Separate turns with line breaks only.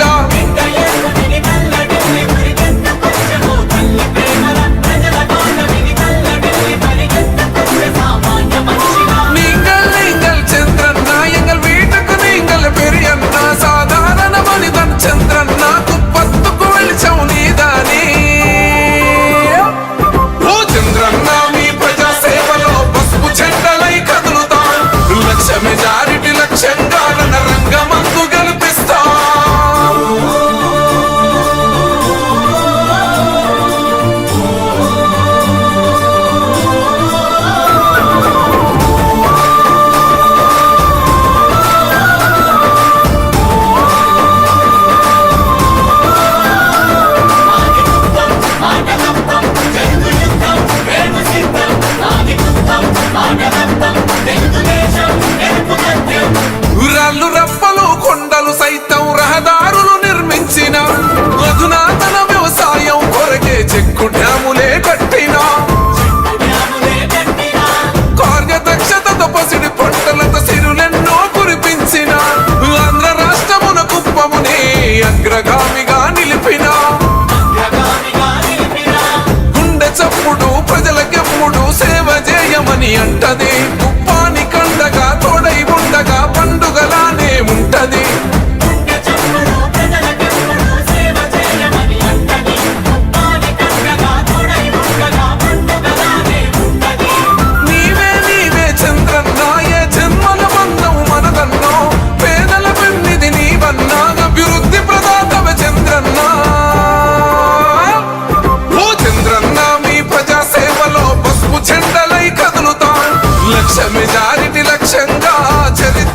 Vindayana. అగ్రగామిగా నిలిపిన. గుండె చప్పుడు ప్రజలకెప్పుడు సేవ చేయమని అంటది. కదులుతాం. లక్ష్య మెజారిటీ లక్ష్యంగా చరిత్ర